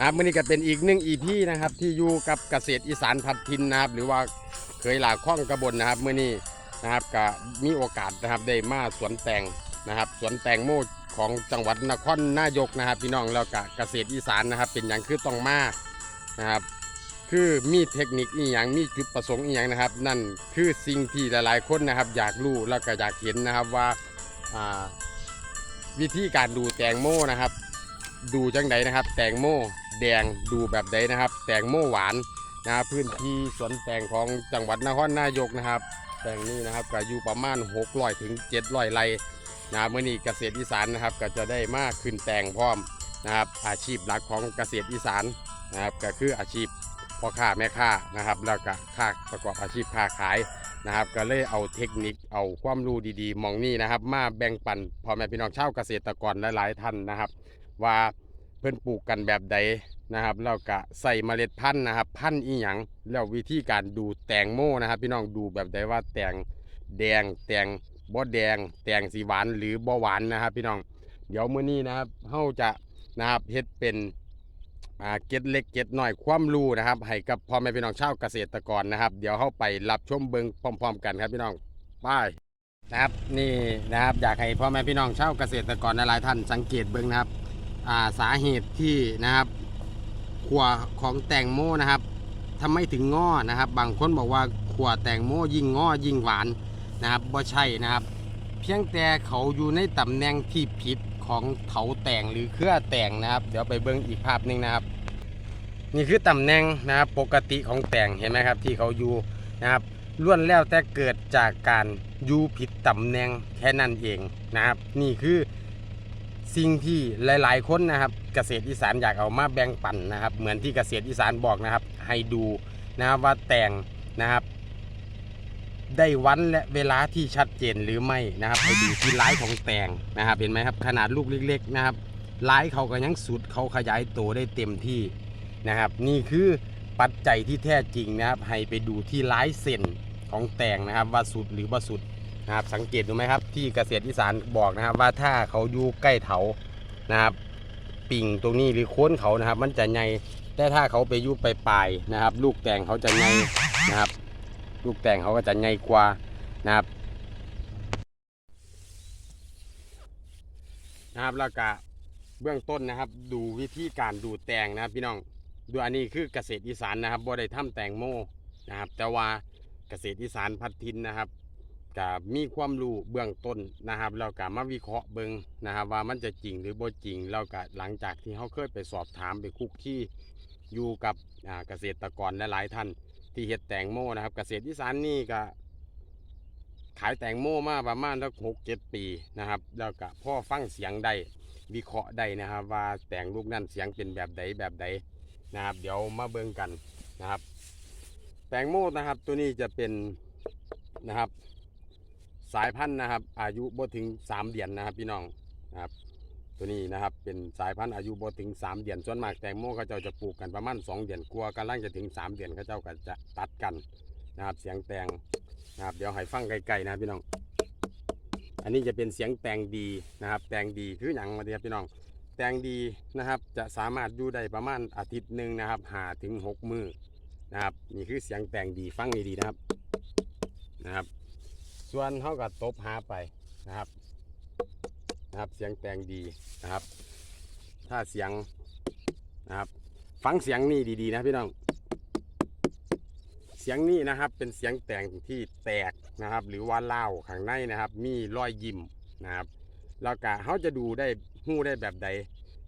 นะครับมื่อนี้ก็เป็นอีกหนึ่งอีพีนะครับที่อยู่กับเกษตรอีสานพัดทินนะครับ หรือว่าเคยหลาข้องกระบนนะครับมื่อนี้นะครับก็มีโอกาสนะครับได้มาสวนแตงนะครับ สวนแตงโมของจังหวัดนครนายกนะครับ พี่น้องแล้วก็เกษตรอีสานนะครับ เป็นอย่างคือต้องมานะครับคือมีเทคนิคอีหยังมีจุดประสงค์อีหยังนะครับ นั่นคือสิ่งที่หลายๆคนนะครับ อยากรู้แล้วก็อยากเห็นนะครับว่าวิธีการดูแตงโมนะครับ ดูจังใดนะครับ แตงโมแดงดูแบบใดนะครับ แตงโมหวานนะพื้นที่สวนแตงของจังหวัดนครนายกนะครับ แตงนี้นะครับก็อยู่ประมาณ600ถึง700ไร่นะครับเมื่อนี้เกษตรอีสานนะครับ ก็จะได้มากขึ้นแตงพร้อมนะครับ อาชีพหลักของเกษตรอีสานนะครับ ก็คืออาชีพพ่อค้าแม่ค้านะครับ แล้วก็ค้าประกอบอาชีพค้าขายนะครับ ก็เลยเอาเทคนิคเอาความรู้ดีๆ มองนี่นะครับ มาแบ่งปันพ่อแม่พี่น้องชาวเกษตรกรหลายๆท่านนะครับ ว่าเพิ่นปลูกกันแบบใดนะครับแล้วก็ใส่เมล็ดพันธุ์นะครับ พันธุ์อีหยังแล้ววิธีการดูแตงโมนะครับ พี่น้องดูแบบใดว่าแตงแดงแตงบ่แดง แตงสีหวานหรือบ่หวานนะครับ พี่น้องเดี๋ยวมื้อนี้นะครับเฮาจะนะครับเฮ็ดเป็นเก็ดเล็กเก็ดน้อยความรู้นะครับ ให้กับพ่อแม่พี่น้องชาวเกษตรกรนะครับ เดี๋ยวเข้าไปรับชมเบิงพร้อม ๆ กันครับพี่น้องไปนะครับนี่นะครับอยากให้พ่อแม่พี่น้องชาวเกษตรกรหลายท่านสังเกตเบิงนะครับ สาเหตุที่นะครับขัวของแตงโมนะครับทำไมถึงงอนะครับ บางคนบอกว่าขัวแตงโมยิ่งงอยิ่งหวานนะครับบ่ใช่นะครับ เพียงแต่เขาอยู่ในตำแหน่งที่ผิดของเถาแตงหรือเครือแตงนะครับ เดี๋ยวไปเบิ่งอีกภาพหนึ่งนะครับ นี่คือตำแหน่งนะครับปกติของแตงเห็นไหมครับ ที่เขาอยู่นะครับล้วนแล้วแต่เกิดจากการอยู่ผิดตำแหน่งแค่นั้นเองนะครับ นี่คือ สิ่งที่หลาย ๆ คนนะครับเกษตรอีสานอยากเอามาแบ่งปันนะครับ เหมือนที่เกษตรอีสานบอกนะครับ ให้ดูนะครับว่าแต่งนะครับ ได้วันและเวลาที่ชัดเจนหรือไม่นะครับให้ดูที่ไลฟ์ของแตงนะครับ เห็นไหมครับ ขนาดลูกเล็ก ๆ นะครับไลฟ์เขาก็ยังสุดเขาขยายตัวได้เต็มที่นะครับ นี่คือปัจจัยที่แท้จริงนะครับ ให้ไปดูที่ไลฟ์เส้นของแตงนะครับ ว่าสุดหรือว่าสุด นะครับ สังเกตดูไหมครับ ที่เกษตรอีสานบอกนะครับ ว่าถ้าเขาอยู่ใกล้เถานะครับ ปิ่งตรงนี้หรือโค้นเขานะครับ มันจะใหญ่แต่ถ้าเขาไปอยู่ปปลายนะครับ ลูกแตงเขาจะใหญ่นะครับ ลูกแตงเขาก็จะใหญ่กว่านะครับนะครับแล้วก็เบื้องต้นนะครับ ดูวิธีการดูแตงนะครับ พี่น้องดูอันนี้คือเกษตรอีสานนะครับบ่ได้ทำแตงโมนะครับ แต่ว่าเกษตรอีสานพัดทินนะครับ ก็มีความรู้เบื้องต้นนะครับแล้วก็มาวิเคราะห์เบิงนะครับ ว่ามันจะจริงหรือบ่จริงแล้วก็หลังจากที่เขาเคยไปสอบถามไปคุกที่อยู่กับเกษตรกรหลายๆท่านที่เฮ็ดแตงโมนะครับ เกษตรอีสานนี่ก็ขายแตงโมมาประมาณสักหกเจ็ดปีนะครับ แล้วก็พ่อฟังเสียงได้วิเคราะห์ได้นะครับ ว่าแตงลูกนั่นเสียงเป็นแบบใดแบบใดนะครับ เดี๋ยวมาเบิ่งกันนะครับ แตงโมนะครับตัวนี้จะเป็นนะครับ สายพันธุ์นะครับ อายุบ่ถึงสามเดือนนะครับ พี่น้องนะครับตัวนี้นะครับเป็นสายพันธุ์อายุบ่ถึง 3 เดือนส่วนมากแตงโมเขาเจ้าจะปลูกกันประมาณ2เดือนกลัวกำลังจะถึง 3 เดือนเขาเจ้าก็จะตัดกันนะครับเสียงแตงนะครับเดี๋ยวให้ฟังไกลๆนะครับพี่น้อง อันนี้จะเป็นเสียงแตงดีนะครับ แตงดีคืออย่างมาเดีครับพี่น้อง แตงดีนะครับจะสามารถอยู่ได้ประมาณอาทิตย์หนึ่งนะครับหาถึงหกมือนะครับนี่คือเสียงแตงดีฟังดีๆนะครับนะครับ ส่วนเขาก็ตบหาไปนะครับนะครับเสียงแตงดีนะครับ ถ้าเสียงนะครับ ฟังเสียงนี่ดีๆ นะพี่น้อง เสียงนี่นะครับเป็นเสียงแตงที่แตกนะครับ หรือว่าเล่าข้างในนะครับ มีรอยยิ้มนะครับแล้วก็เขาจะดูได้หู้ได้แบบใด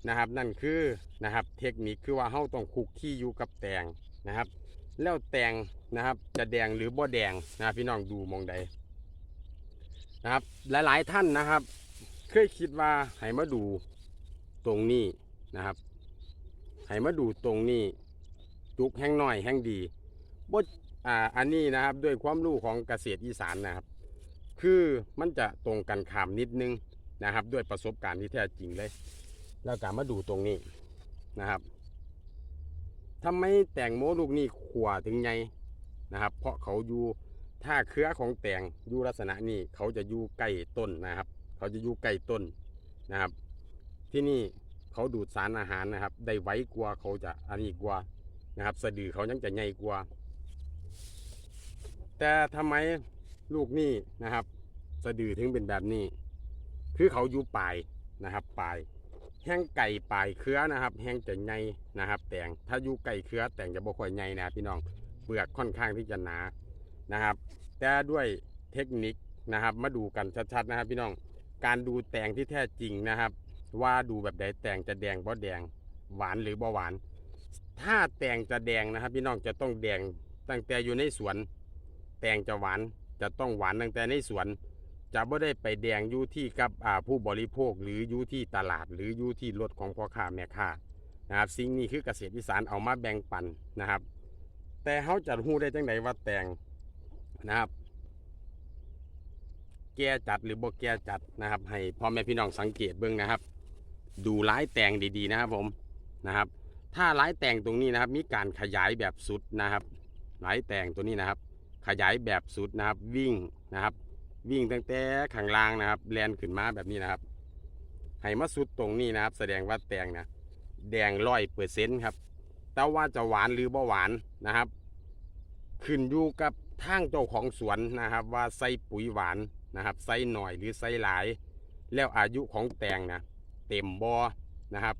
นะครับ นั่นคือนะครับ เทคนิคคือว่าเขาต้องคุกขี้อยู่กับแตงนะครับ แล้วแตงนะครับ จะแดงหรือบ่แดงนะพี่น้องดูมองใด นะครับ หลายๆท่านนะครับ เคยคิดว่าให้มาดูตรงนี้นะครับให้มาดูตรงนี้จุกแห้งหน้อยแห้งดีบดอ่าอันนี้นะครับด้วยความรู้ของเกษตรอีสานนะครับ คือมันจะตรงกันข้ามนิดนึงนะครับ ด้วยประสบการณ์ที่แท้จริงเลย แล้วการมาดูตรงนี้นะครับทำไมแตงโมลูกนี้ขวถึงไงนะครับ เพราะเขาอยู่ ถ้าเครือของแตงอยู่ลักษณะนี้เขาจะอยู่ใกล้ต้นนะครับ เขาจะอยู่ใกล้ต้นนะครับ ที่นี่เขาดูดสารอาหารนะครับ ได้ไวกว่าเขาจะอันนี้กว่านะครับ สะดือเขายังจะใหญ่กว่า แต่ทำไมลูกนี่นะครับ สะดือถึงเป็นแบบนี้ คือเขาอยู่ปลายนะครับปลายแห้งไก่ปลายเครือนะครับ แห้งจะใหญ่นะครับ แตงถ้าอยู่ไก่เครือแตงจะบ่ค่อยใหญ่นะพี่น้องเปลือกค่อนข้างที่จะหนา นะครับ แต่ด้วยเทคนิคนะครับ มาดูกันชัดๆนะครับ พี่น้องการดูแตงที่แท้จริงนะครับ ว่าดูแบบใดแตงจะแดงบ่แดงหวานหรือบ่หวาน ถ้าแตงจะแดงนะครับ พี่น้องจะต้องแดงตั้งแต่อยู่ในสวน แตงจะหวานจะต้องหวานตั้งแต่ในสวน จะไม่ได้ไปแดงอยู่ที่กับผู้บริโภคหรืออยู่ที่ตลาด หรืออยู่ที่รถของพ่อค้าแม่ค้านะครับสิ่งนี้คือเกษตรอีสานเอามาแบ่งปันนะครับ แต่เขาจะรู้ได้จังไดว่าแตง นะครับ แก่จัดหรือบ่แก่จัดนะครับ ให้พ่อแม่พี่น้องสังเกตเบิ่งนะครับ ดูร้ายแตงดีๆนะครับผมนะครับ ถ้าร้ายแตงตรงนี้นะครับ มีการขยายแบบสุดนะครับร้ายแตงตัวนี้นะครับ ขยายแบบสุดนะครับ วิ่งนะครับ วิ่งตั้งแต่ข้างล่างนะครับแลนขึ้นมาแบบนี้นะครับให้มาสุดตรงนี้นะครับ แสดงว่าแตงนะแดงร้อยเปอร์เซ็นต์ครับแต่ว่าจะหวานหรือบ่หวานนะครับ ขึ้นอยู่กับ ทางเจ้าของสวนนะครับว่าใส่ปุ๋ยหวานนะครับใส่หน่อยหรือใส่หลาย แล้วอายุของแตงนะเต็มบอนะครับ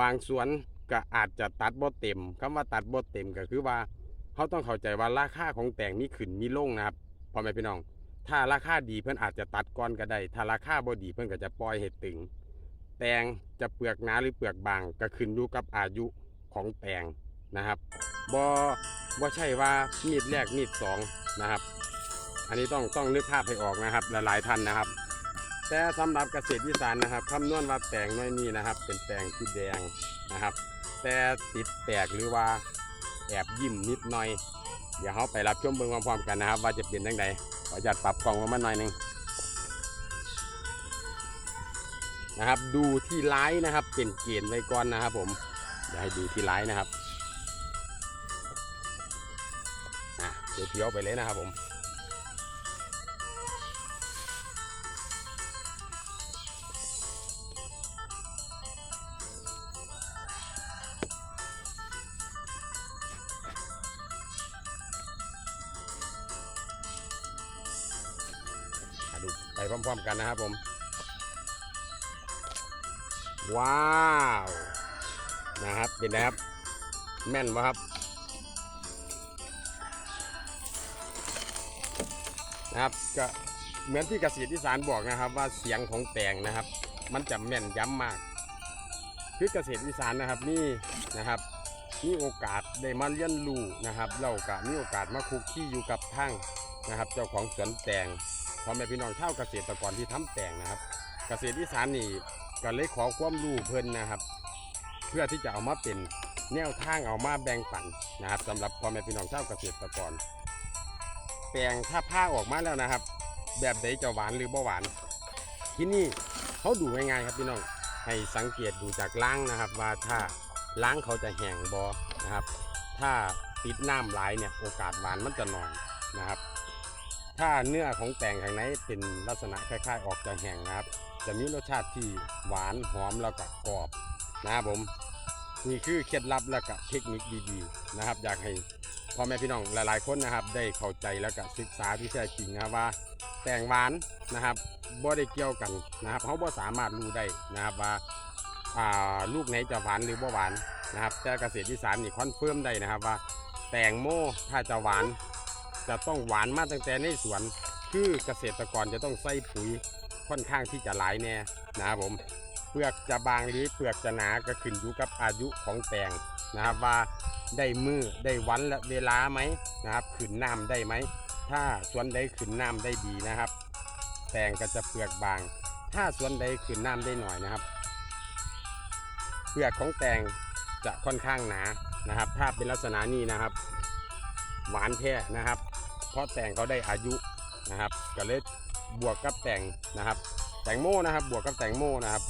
บางสวนก็อาจจะตัดบ่เต็มคำว่าตัดบ่เต็มก็คือว่าเขาต้องเข้าใจว่าราคาของแตงมีขึ้นมีลงนะครับพ่อแม่พี่น้อง ถ้าราคาดีเพื่อนอาจจะตัดก้อนก็ได้ ถ้าราคาบ่ดีเพื่อนก็จะปล่อยเห็ดตึง แตงจะเปลือกหนาหรือเปลือกบางก็ขึ้นอยู่กับอายุของแตงนะครับ บ่บ่ใช่ว่ามีดแรกมีดสองนะครับ อันนี้ต้องต้องนึกภาพให้ออกนะครับหลายๆท่านนะครับ แต่สำหรับเกษตรอีสานนะครับคำนวณว่าแตงน้อยนี้นะครับ เป็นแตงที่แดงนะครับ แต่ติดแตกหรือว่าแอบยิ้มนิดหน่อยเดี๋ยวเราไปรับชมเบิ่งพร้อมๆกันนะครับ ว่าจะเป็นยังไงขอจัดปรับกล่องลงมาหน่อยหนึงนะครับ ดูที่ไลน์นะครับเป็นเกณฑ์ไว้ก่อนนะครับ ผมเดี๋ยวให้ดูที่ไลน์นะครับ เพียวๆไปเลยนะครับผมดูไปพร้อมๆกันนะครับผม ว้าว นะครับเป็นไงครับ แม่นปะครับ นะครับก็เหมือนที่เกษตรอีสานบอกนะครับ ว่าเสียงของแตงนะครับ มันจะแม่นย้ำมาก คือเกษตรอีสานนะครับนี่นะครับมีโอกาสได้มาเรียนรู้นะครับเราก็มีโอกาสมาคุกคีอยู่กับทางนะครับ เจ้าของสวนแตงพ่อแม่พี่น้องชาวเกษตรกรที่ทำแตงนะครับ เกษตรอีสานนี่ก็เลยขอความรู้เพิ่นนะครับ เพื่อที่จะเอามาเป็นแนวทางเอามาแบ่งปันนะครับสำหรับพ่อแม่พี่น้องชาวเกษตรกร แตงถ้าผ้าออกมาแล้วนะครับ แบบใดจะหวานหรือบ่หวาน ที่นี่เขาดูง่ายๆครับพี่น้องให้สังเกตดูจากล้างนะครับ ว่าถ้าล้างเขาจะแห้งบอนะครับ ถ้าติดน้ำหลายเนี่ยโอกาสหวานมันจะน้อยนะครับ ถ้าเนื้อของแตงข้างในเป็นลักษณะคล้ายๆ ออกจะแห้งนะครับ จะมีรสชาติที่หวานหอมแล้วก็กรอบนะครับผมนี่คือเคล็ดลับแล้วก็เทคนิคดีๆนะครับ อยากให้ พ่อแม่พี่น้องหลายๆคนนะครับ ได้เข้าใจแล้วก็ศึกษาที่แท้จริงนะครับว่าแตงหวานนะครับบ่ได้เกี่ยวกันนะครับเขาบ่สามารถรู้ได้นะครับว่าลูกไหนจะหวานหรือบ่หวานนะครับแต่เกษตรอีสานนี่คอนเฟิร์มได้นะครับว่า แตงโมถ้าจะหวาน จะต้องหวานมาตั้งแต่ในสวน คือเกษตรกรจะต้องใส่ปุ๋ยค่อนข้างที่จะหลายแน่นะครับผมเปลือกจะบางหรือเปลือกจะหนาก็ขึ้นอยู่กับอายุของแตงนะครับว่า ได้มือได้วันและเวลาไหมนะครับขึ้นน้ำได้ไหม ถ้าสวนใดขึ้นน้ำได้ดีนะครับ แตงก็จะเปลือกบาง ถ้าสวนใดขึ้นน้ำได้หน่อยนะครับ เปลือกของแตงจะค่อนข้างหนานะครับ ถ้าเป็นลักษณะนี้นะครับ หวานแท้นะครับ เพราะแตงเขาได้อายุนะครับก็เลยบวกกับแตงนะครับ แตงโมนะครับ บวกกับแตงโมนะครับ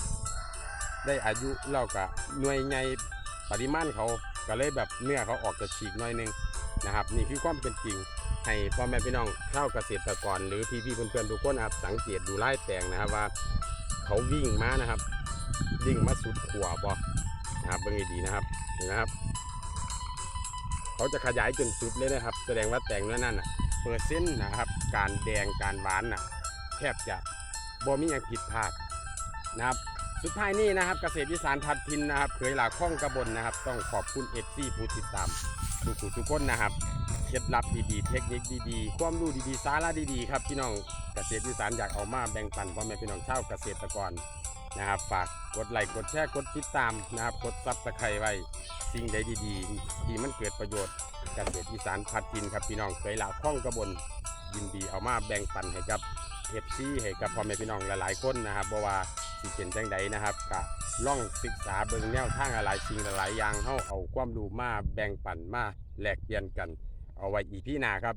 ได้อายุแล้วก็หน่วยไงปริมาณเขา ก็เลยแบบเนื้อเขาออกจะฉีกหน่อยนึงนะครับนี่คือความเป็นจริงให้พ่อแม่พี่น้องชาเกษตรกรหรือพี่ๆเพื่อนๆทุกคนนะครับสังเกตดูไล่แตงนะครับว่า เขาวิ่งมานะครับดิ่งมาสุดขัวบ่นะครับเบิ่งดีนะครับเห็นนะครับ เขาจะขยายจนสุดเลยนะครับ แสดงว่าแตงนั้นน่ะเปอร์เซ็นต์นะครับ การแดงการหวานน่ะแทบจะบ่มีอย่างผิดพลาดนะครับ สุดท้ายนี้นะครับเกษตรอีสานพัดทินนะครับเคยหลาข้องกระบนนะครับ ต้องขอบคุณเอฟซีผู้ติดตามทุกผู้ทุกคนนะครับเคล็ดลับดีๆ เทคนิคดีๆ ความรู้ดีๆ สาระดีๆ ครับพี่น้องเกษตรอีสานอยากเอามาแบ่งปันพ่อแม่พี่น้องชาวเกษตรกรนะครับฝากกดไลค์กดแชร์กดติดตามนะครับกดซับสไครต์ไว้สิ่งใดดีๆ ที่มันเกิดประโยชน์เกษตรอีสานพัดทินครับพี่น้องเคยหลาข้องกระบนยินดีเอามาแบ่งปันให้กับ เอฟซีให้กับพ่อแม่พี่น้องหลายๆคนนะครับเพราะว่าสิเป็นจังใดนะครับก็ล่องศึกษาเบิ่งแนวทางอะไรสิ่งหลายๆอย่างเฮาเอาความรู้มาแบ่งปันมาแลกเปลี่ยนกัน เอาไว้อีพี่นาครับ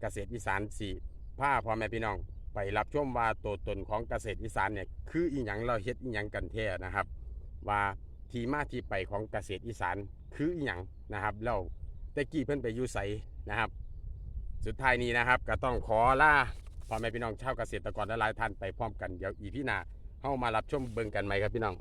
เกษตรอีสานสี่ผ้าพ่อแม่พี่น้องไปรับชมว่าตัวตนของเกษตรอีสานเนี่ยคืออีหยังเราเฮ็ดอีหยังกันแท้นะครับ ว่าที่มาที่ไปของเกษตรอีสานคืออีหยังนะครับแล้วแต่กี้เพิ่นไปอยู่ไสนะครับ สุดท้ายนี้นะครับก็ต้องขอลา พ่อแม่พี่น้องชาวเกษตรกรหลายท่านไปพร้อมกันเดี๋ยวอีพี่นาเข้ามารับชมเบิ่งกันไหมครับพี่น้อง